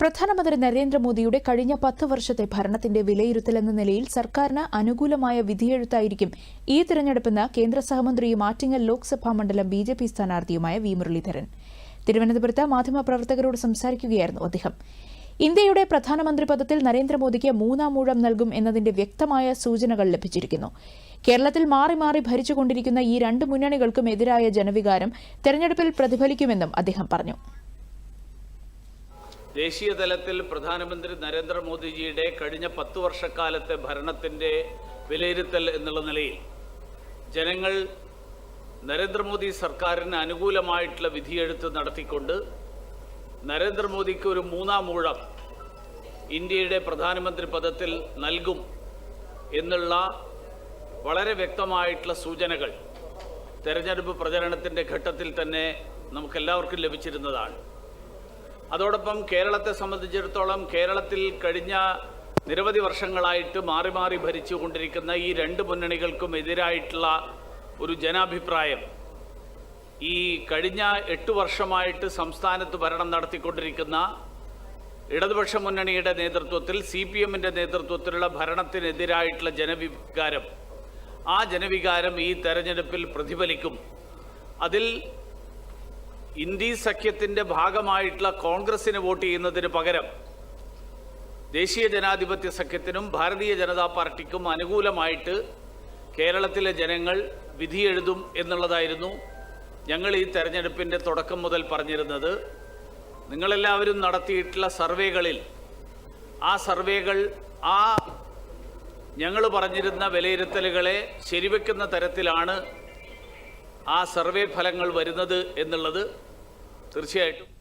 പ്രധാനമന്ത്രി നരേന്ദ്രമോദിയുടെ കഴിഞ്ഞ പത്ത് വർഷത്തെ ഭരണത്തിന്റെ വിലയിരുത്തലെന്ന നിലയിൽ സർക്കാരിന് അനുകൂലമായ വിധിയെഴുത്തായിരിക്കും ഈ തിരഞ്ഞെടുപ്പെന്ന് കേന്ദ്ര സഹമന്ത്രിയും ആറ്റിങ്ങൽ ലോക്സഭാ മണ്ഡലം ബി ജെ പി സ്ഥാനാർത്ഥിയുമായ വി മുരളീധരൻ. തിരുവനന്തപുരത്ത് മാധ്യമപ്രവർത്തകരോട് സംസാരിക്കുകയായിരുന്നു അദ്ദേഹം. ഇന്ത്യയുടെ പ്രധാനമന്ത്രി പദത്തിൽ നരേന്ദ്രമോദിക്ക് മൂന്നാം ഊഴം നൽകും എന്നതിന്റെ വ്യക്തമായ സൂചനകൾ ലഭിച്ചിരിക്കുന്നു. കേരളത്തിൽ മാറി മാറി ഭരിച്ചുകൊണ്ടിരിക്കുന്ന ഈ രണ്ട് മുന്നണികൾക്കും എതിരായ ജനവികാരം തെരഞ്ഞെടുപ്പിൽ പ്രതിഫലിക്കുമെന്നും അദ്ദേഹം പറഞ്ഞു. ദേശീയ തലത്തിൽ പ്രധാനമന്ത്രി നരേന്ദ്രമോദിജിയുടെ കഴിഞ്ഞ പത്ത് വർഷക്കാലത്തെ ഭരണത്തിന്റെ വിലയിരുത്തൽ എന്നുള്ള നിലയിൽ ജനങ്ങൾ നരേന്ദ്രമോദി സർക്കാരിന് അനുകൂലമായിട്ടുള്ള വിധിയെഴുത്ത് നടത്തിക്കൊണ്ട് നരേന്ദ്രമോദിക്ക് ഒരു മൂന്നാം ഊഴം ഇന്ത്യയുടെ പ്രധാനമന്ത്രി പദത്തിൽ നൽകും എന്നുള്ള വളരെ വ്യക്തമായിട്ടുള്ള സൂചനകൾ തെരഞ്ഞെടുപ്പ് പ്രചരണത്തിന്റെ ഘട്ടത്തിൽ തന്നെ നമുക്കെല്ലാവർക്കും ലഭിച്ചിരുന്നതാണ്. അതോടൊപ്പം കേരളത്തെ സംബന്ധിച്ചിടത്തോളം കേരളത്തിൽ കഴിഞ്ഞ നിരവധി വർഷങ്ങളായിട്ട് മാറി മാറി ഭരിച്ചുകൊണ്ടിരിക്കുന്ന ഈ രണ്ട് മുന്നണികൾക്കും എതിരായിട്ടുള്ള ഒരു ജനാഭിപ്രായം ഈ കഴിഞ്ഞ എട്ട് വർഷമായിട്ട് സംസ്ഥാനത്ത് ഭരണം നടത്തിക്കൊണ്ടിരിക്കുന്ന ഇടതുപക്ഷ മുന്നണിയുടെ നേതൃത്വത്തിൽ സി പി എമ്മിന്റെ നേതൃത്വത്തിലുള്ള ഭരണത്തിനെതിരായിട്ടുള്ള ജനവികാരം. ആ ജനവികാരം ഈ തെരഞ്ഞെടുപ്പിൽ പ്രതിഫലിക്കും. അതിൽ ഇന്ത്യ സഖ്യത്തിന്റെ ഭാഗമായിട്ടുള്ള കോൺഗ്രസിന് വോട്ട് ചെയ്യുന്നതിന് പകരം ദേശീയ ജനാധിപത്യ സഖ്യത്തിനും ഭാരതീയ ജനതാ പാർട്ടിക്കും അനുകൂലമായിട്ട് കേരളത്തിലെ ജനങ്ങൾ വിധിയെഴുതും എന്നുള്ളതായിരുന്നു ഞങ്ങൾ ഈ തെരഞ്ഞെടുപ്പിന്റെ തുടക്കം മുതൽ പറഞ്ഞിരുന്നത്. നിങ്ങളെല്ലാവരും നടത്തിയിട്ടുള്ള സർവേകളിൽ ആ സർവേകൾ ആ ഞങ്ങൾ പറഞ്ഞിരുന്ന വിലയിരുത്തലുകളെ ശരിവെക്കുന്ന തരത്തിലാണ് ആ സർവേ ഫലങ്ങൾ വരുന്നത് എന്നുള്ളത് തീർച്ചയായിട്ടും